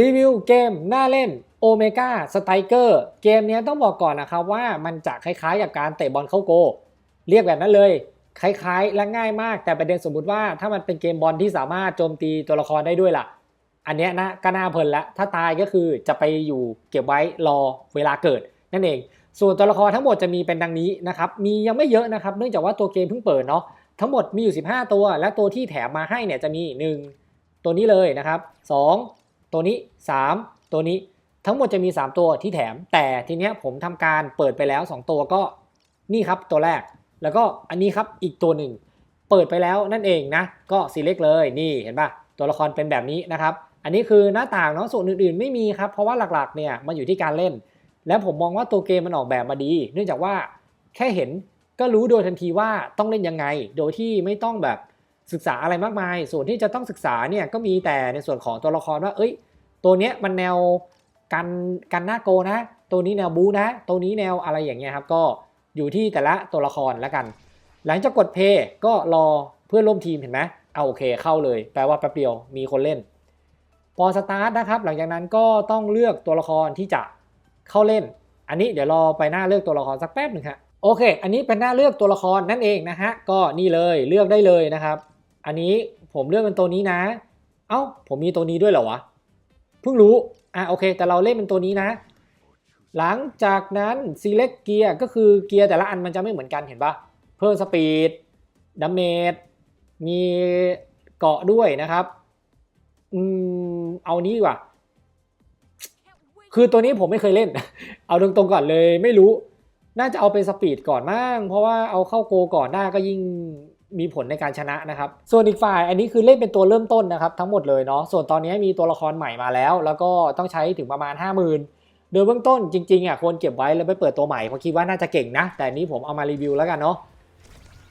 รีวิวเกมน้าเล่น Omega Striker เกมเนี้ยต้องบอกก่อนนะครับว่ามันจะคล้ายๆกับการเตะบอลเข้าโก เรียกแบบนั้นเลย คล้ายๆ และง่ายมาก แต่ประเด็นสมมุติว่าถ้ามันเป็นเกมบอลที่สามารถโจมตีตัวละครได้ด้วยล่ะ อันเนี้ยนะก็น่าเพลินละถ้าตายก็คือจะไปอยู่เก็บไว้รอเวลาเกิดนั่นเอง ส่วนตัวละครทั้งหมดจะมีเป็นดังนี้นะครับมียังไม่เยอะนะครับ เนื่องจากว่าตัวเกมเพิ่งเปิดเนาะทั้งหมดมีอยู่ 15 ตัว และตัวที่แถมมาให้เนี่ยจะมี 1 ตัวนี้เลยนะครับ2 ตัวนี้ 3 ตัวนี้ทั้งหมดจะมี 3 ตัวที่แถม แต่ทีเนี้ยผมทำการเปิดไปแล้ว 2 ตัวก็นี่ครับตัวแรก แล้วก็อันนี้ครับอีกตัวหนึ่งเปิดไปแล้วนั่นเองนะ ก็สีเล็กเลยนี่เห็นปะตัวละครเป็นแบบนี้นะครับ อันนี้คือหน้าต่างเนาะส่วนอื่นๆ ไม่มีครับ เพราะว่าหลักๆเนี่ยมันอยู่ที่การเล่น แล้วผมมองว่าตัวเกมมันออกแบบมาดี เนื่องจากว่าแค่เห็นก็รู้โดยทันทีว่าต้องเล่นยังไง โดยที่ไม่ต้องแบบ ศึกษาอะไรมากมาย ส่วนที่จะต้องศึกษาเนี่ยก็มีแต่ในส่วนของตัวละครว่า เอ้ย ตัวเนี้ยมันแนวกันกันหน้าโกนะ ตัวนี้แนวบูนะ ตัวนี้แนวอะไรอย่างเงี้ยครับก็อยู่ที่แต่ละตัวละครแล้วกัน หลังจากกดเพย์ก็รอเพื่อนร่วมทีมเห็นไหมเอาโอเคเข้าเลย แปลว่าแป๊บเดียวมีคนเล่น พอสตาร์ทนะครับ หลังจากนั้นก็ต้องเลือกตัวละครที่จะเข้าเล่น อันนี้เดี๋ยวรอไปหน้าเลือกตัวละครสักแป๊บหนึ่งครับโอเค อันนี้เป็นหน้าเลือกตัวละครนั่นเองนะฮะ ก็นี่เลยเลือกได้เลยนะครับ อันนี้ผมเลือกเป็นตัวนี้นะ เอ้า ผมมีตัวนี้ด้วยเหรอวะ เพิ่งรู้ อะโอเค แต่เราเล่นเป็นตัวนี้นะ หลังจากนั้น select gear ก็คือเกียร์แต่ละอันมันจะไม่เหมือนกันเห็นปะเพิ่มสปีดดัมเมจมีเกาะด้วยนะครับ อืม เอานี้ดีกว่า คือตัวนี้ผมไม่เคยเล่น เอาตรงๆก่อนเลยไม่รู้ น่าจะเอาเป็นสปีดก่อนมั่งเพราะว่าเอาเข้าโกก่อนได้าก็ยิ่ง มีผลในการชนะนะครับ ส่วนอีกฝ่ายอันนี้คือเล่นเป็นตัวเริ่มต้นนะครับ ทั้งหมดเลยเนาะ ส่วนตอนนี้มีตัวละครใหม่มาแล้ว แล้วก็ต้องใช้ถึงประมาณ 50,000 โดยเบื้องต้นจริงๆอะควรเก็บไว้แล้วไปเปิดตัวใหม่เพราะคิดว่าน่าจะเก่งนะ แต่นี้ผมเอามารีวิวแล้วกันเนาะ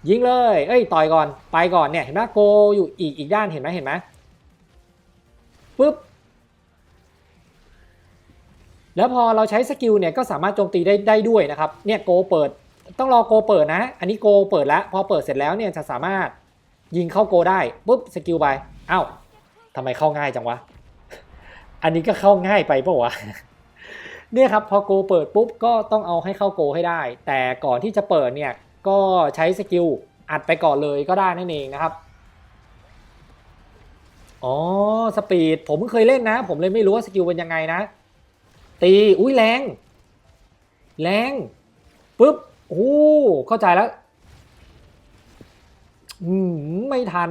ยิงเลย เอ้ยต่อยก่อน ไปก่อนเนี่ยเห็นไหมโกอยู่อีกอีกด้านเห็นไหมเห็นไหมปุ๊บ แล้วพอเราใช้สกิลเนี่ยก็สามารถโจมตีได้ได้ด้วยนะครับ เนี่ยโกเปิด ต้องรอโกเปิดนะ อันนี้โกเปิดแล้ว พอเปิดเสร็จแล้วเนี่ยจะสามารถยิงเข้าโกได้ปุ๊บสกิลไปอ้าวทำไมเข้าง่ายจังวะ อันนี้ก็เข้าง่ายไปปล่าวะเนี่ยครับพอโกเปิดปุ๊บก็ต้องเอาให้เข้าโกให้ได้ แต่ก่อนที่จะเปิดเนี่ยก็ใช้สกิลอัดไปก่อนเลยก็ได้นั่นเองนะครับอ๋อสปีดผมเคยเล่นนะ ผมเลยไม่รู้ว่าสกิลเป็นยังไงนะ ตีอุ้ยแรง แรงปุ๊บ อ้ เข้าใจแล้ว อืม ไม่ทัน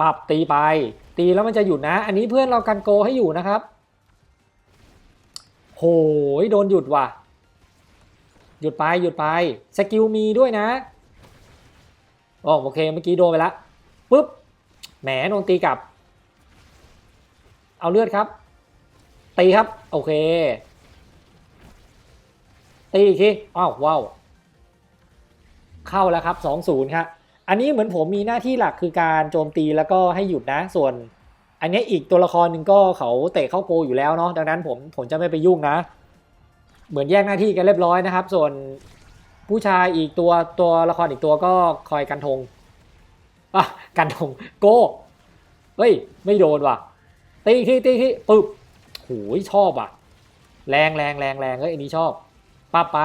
ปรับตีไป ตีแล้วมันจะหยุดนะ อันนี้เพื่อนเรากันโกให้อยู่นะครับ โหยโดนหยุดว่ะ หยุดไปหยุดไป สกิลมีด้วยนะอ๋อโอเค เมื่อกี้โดนไปแล้วปุ๊บ แหมโดนตีกลับ เอาเลือดครับ ตีครับ โอเค ตีอีกทีอ้าวว้าวเข้าแล้วครับ2-0ครับอันนี้เหมือนผมมีหน้าที่หลักคือการโจมตีแล้วก็ให้หยุดนะ ส่วน อันนี้อีกตัวละครหนึ่งก็เขาเตะเข้าโกอยู่แล้วเนาะดังนั้นผมผมจะไม่ไปยุ่งนะ เหมือนแยกหน้าที่กันเรียบร้อยนะครับ ส่วนผู้ชายอีกตัวตัวละครอีกตัวก็คอยกันธงอะกันธงโกเฮ้ย ไม่โดนว่ะตีอีกทีตีอีกทีปึ๊บ โหยชอบอะ แรงแรงแรงแรงเฮ้ยอันนี้ชอบปาไป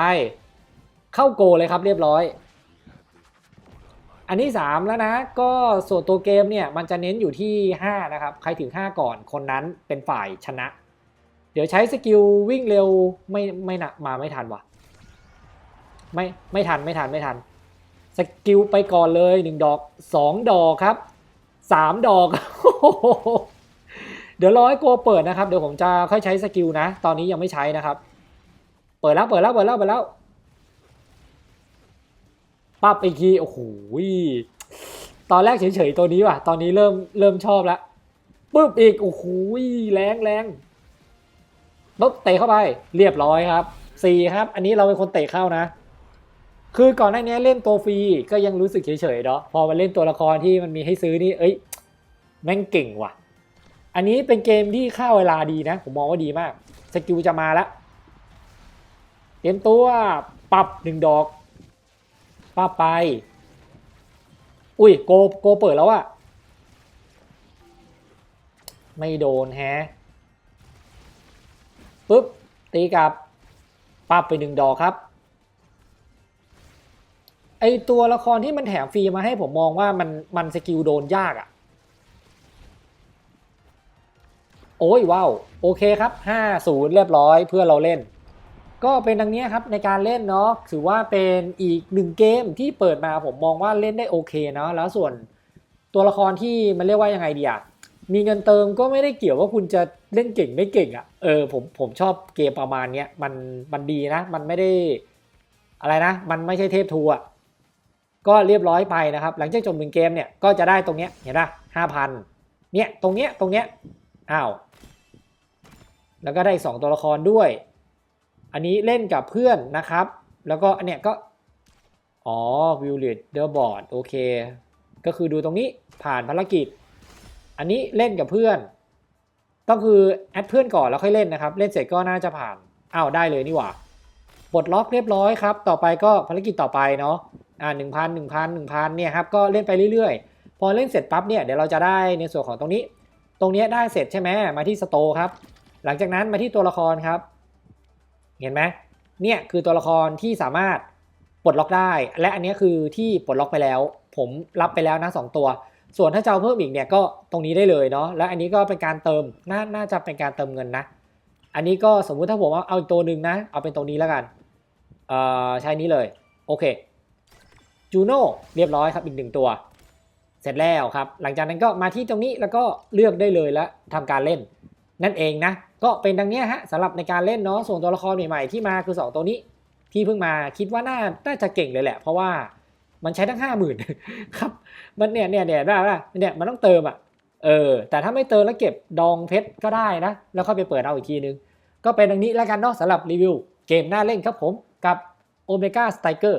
เข้าโกเลยครับเรียบร้อย อันที่3แล้วนะ ก็ส่วนตัวเกมเนี่ย มันจะเน้นอยู่ที่ 5 นะครับ ใครถึง 5 ก่อนคนนั้นเป็นฝ่ายชนะ เดี๋ยวใช้สกิลวิ่งเร็วไม่ไม่นะมาไม่ทันว่ะ ไม่ไม่ทันไม่ทันไม่ทันสกิลไปก่อนเลยหนึ่งดอกสองดอกครับสามดอก เดี๋ยวรอให้โกเปิดนะครับ เดี๋ยวผมจะค่อยใช้สกิลนะ ตอนนี้ยังไม่ใช้นะครับ เปิดแล้วเปิดแล้วเปิดแล้วเปิดแล้วปั๊บอีกทีโอ้โหตอนแรกเฉยๆตัวนี้ว่ะ ตอนนี้เริ่มเริ่มชอบแล้วปุ๊บอีกโอ้โหแรงแรงปุ๊บเตะเข้าไปเรียบร้อยครับสี่ครับ อันนี้เราเป็นคนเตะเข้านะ คือก่อนหน้านี้เล่นตัวฟรีก็ยังรู้สึกเฉยๆเนาะพอมาเล่นตัวละครที่มันมีให้ซื้อนี่เอ้ยแม่งเก่งว่ะ อันนี้เป็นเกมที่ค่าเวลาดีนะ ผมมองว่าดีมาก สกิลจะมาแล้วเตรียมตัวปรับหนึ่งดอกปรับไป อุ้ยโกโกเปิดแล้วอะไม่โดนแฮปุ๊บ ตีกลับปั๊บไปหนึ่งดอกครับ ไอตัวละครที่มันแถมฟรีมาให้ผมมองว่ามันมันสกิลโดนยากอะ่ โอ้ยว้าวโอเคครับ 5-0 เรียบร้อยเพื่อเราเล่น ก็เป็นดังนี้ครับในการเล่นเนาะถือว่าเป็นอีกหนึ่งเกมที่เปิดมาผมมองว่าเล่นได้โอเคเนาะแล้วส่วนตัวละครที่มันเรียกว่ายังไงดีอะมีเงินเติมก็ไม่ได้เกี่ยวว่าคุณจะเล่นเก่งไม่เก่งอะเออผมผมชอบเกมประมาณเนี้ยมันมันดีนะ มันไม่ได้อะไรนะ มันไม่ใช่เทพทูอะก็เรียบร้อยไปนะครับ หลังจากจบหนึ่งเกมเนี่ยก็จะได้ตรงเนี้ยเห็นปะห้าพันเนี่ยตรงเนี้ยตรงเนี้ย อ้าว แล้วก็ได้อีกสองตัวละครด้วย อันนี้เล่นกับเพื่อนนะครับ แล้วก็อันเนี้ยก็ อ๋อวิวเลดเดอร์บอร์ดโอเค ก็คือดูตรงนี้ผ่านภารกิจ อันนี้เล่นกับเพื่อน ต้องคือแอดเพื่อนก่อนแล้วค่อยเล่นนะครับ เล่นเสร็จก็น่าจะผ่าน อ้าวได้เลยนี่หว่าปลดล็อกเรียบร้อยครับ ต่อไปก็ภารกิจต่อไปเนาะ อ่าหนึ่งพันหนึ่งพันหนึ่งพันเนี่ยครับ ก็เล่นไปเรื่อยๆ พอเล่นเสร็จปั๊บเนี่ย เดี๋ยวเราจะได้ในส่วนของตรงนี้ ตรงนี้ได้เสร็จใช่ไหมมาที่สโตครับ หลังจากนั้นมาที่ตัวละครครับ เห็นไหมเนี่ยคือตัวละครที่สามารถปลดล็อกได้ และอันนี้คือที่ปลดล็อกไปแล้ว ผมรับไปแล้วนะสองตัว ส่วนถ้าจะเอาเพิ่มอีกเนี่ยก็ตรงนี้ได้เลยเนาะและอันนี้ก็เป็นการเติมนาน่าจะเป็นการเติมเงินนะ อันนี้ก็สมมุติถ้าผมเอาเอาอีกตัวหนึ่งนะ เอาเป็นตรงนี้แล้วกันใช้นี้เลยโอเคจูโน่เรียบร้อยครับอีกหนึ่งตัว เสร็จแล้วครับ หลังจากนั้นก็มาที่ตรงนี้แล้วก็เลือกได้เลยแล้วทำการเล่น นั่นเองนะ ก็เป็นดังนี้ฮะสำหรับในการเล่นเนาะส่วนตัวละครใหม่ๆที่มาคือ 2 ตัวนี้ที่เพิ่งมาคิดว่าน่าน่าจะเก่งเลยแหละ เพราะว่ามันใช้ทั้งห้าหมื่นครับ มันเนี่ยเนี่ยเนี่ยได้ได้เนี่ยมันต้องเติมอะเออ แต่ถ้าไม่เติมแล้วเก็บดองเพชรก็ได้นะ แล้วค่อยไปเปิดเอาอีกทีนึง ก็เป็นดังนี้แล้วกันเนาะสำหรับรีวิวเกมน่าเล่นครับผมกับ Omega Striker